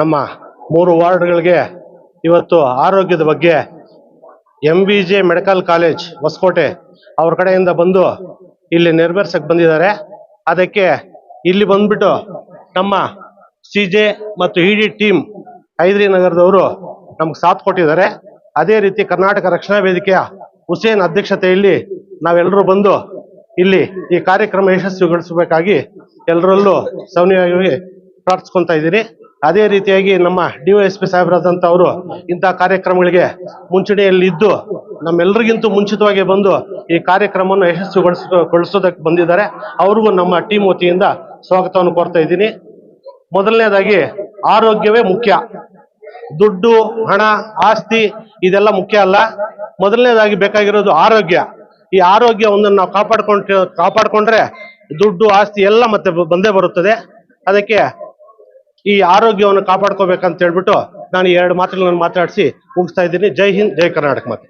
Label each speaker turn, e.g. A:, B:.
A: ನಮ್ಮ ಮೂರು ವಾರ್ಡ್ಗಳಿಗೆ ಇವತ್ತು ಆರೋಗ್ಯದ ಬಗ್ಗೆ M B J medical college Hoskote ಅವ್ರ ಕಡೆಯಿಂದ ಬಂದು ಇಲ್ಲಿ ನೆರವೇರ್ಸಕ್ ಬಂದಿದ್ದಾರೆ. ಅದಕ್ಕೆ ಇಲ್ಲಿ ಬಂದ್ಬಿಟ್ಟು ನಮ್ಮ ಸಿ ಜೆ ಮತ್ತು ಇ ಡಿ ಟೀಮ್ ಹೈದ್ರಿ ನಗರದವರು ನಮ್ಗೆ ಸಾಥ್ ಕೊಟ್ಟಿದ್ದಾರೆ. ಅದೇ ರೀತಿ ಕರ್ನಾಟಕ ರಕ್ಷಣಾ ವೇದಿಕೆಯ ಹುಸೇನ್ ಅಧ್ಯಕ್ಷತೆಯಲ್ಲಿ ನಾವೆಲ್ಲರೂ ಬಂದು ಇಲ್ಲಿ ಈ ಕಾರ್ಯಕ್ರಮ ಯಶಸ್ವಿಗೊಳಿಸಬೇಕಾಗಿ ಎಲ್ಲರಲ್ಲೂ ಸೌನ್ಯವಾಗಿ ಪ್ರಾರ್ಥಿಸ್ಕೊತಾ ಇದ್ದೀನಿ ಅದೇ ರೀತಿಯಾಗಿ ನಮ್ಮ ಡಿ ವೈ ಎಸ್ ಪಿ ಸಾಹೇಬರಾದಂಥವರು ಇಂತಹ ಕಾರ್ಯಕ್ರಮಗಳಿಗೆ ಮುಂಚೂಣಿಯಲ್ಲಿ ಇದ್ದು ನಮ್ಮೆಲ್ಲರಿಗಿಂತ ಮುಂಚಿತವಾಗಿ ಬಂದು ಈ ಕಾರ್ಯಕ್ರಮವನ್ನು ಯಶಸ್ವಿಗೊಳಿಸೋದಕ್ಕೆ ಬಂದಿದ್ದಾರೆ. ಅವ್ರಿಗೂ ನಮ್ಮ ಟೀಮ್ ವತಿಯಿಂದ ಸ್ವಾಗತವನ್ನು ಕೋರ್ತಾ ಇದ್ದೀನಿ. ಮೊದಲನೇದಾಗಿ ಆರೋಗ್ಯವೇ ಮುಖ್ಯ. ದುಡ್ಡು, ಹಣ, ಆಸ್ತಿ ಇದೆಲ್ಲ ಮುಖ್ಯ ಅಲ್ಲ. ಮೊದಲನೇದಾಗಿ ಬೇಕಾಗಿರೋದು ಆರೋಗ್ಯ. ಈ ಆರೋಗ್ಯ ಒಂದನ್ನು ನಾವು ಕಾಪಾಡ್ಕೊಂಡ್, ಕಾಪಾಡ್ಕೊಂಡ್ರೆ ದುಡ್ಡು, ಆಸ್ತಿ ಎಲ್ಲ ಮತ್ತೆ ಬಂದೇ ಬರುತ್ತದೆ. ಅದಕ್ಕೆ ಈ ಆರೋಗ್ಯವನ್ನು ಕಾಪಾಡ್ಕೋಬೇಕಂತ ಹೇಳ್ಬಿಟ್ಟು ನಾನು ಎರಡು ಮಾತುಗಳನ್ನು ಮಾತಾಡಿಸಿ ಮುಗಿಸ್ತಾ ಇದ್ದೀನಿ. ಜೈ ಹಿಂದ್, ಜೈ ಕರ್ನಾಟಕ ಮತ್ತೆ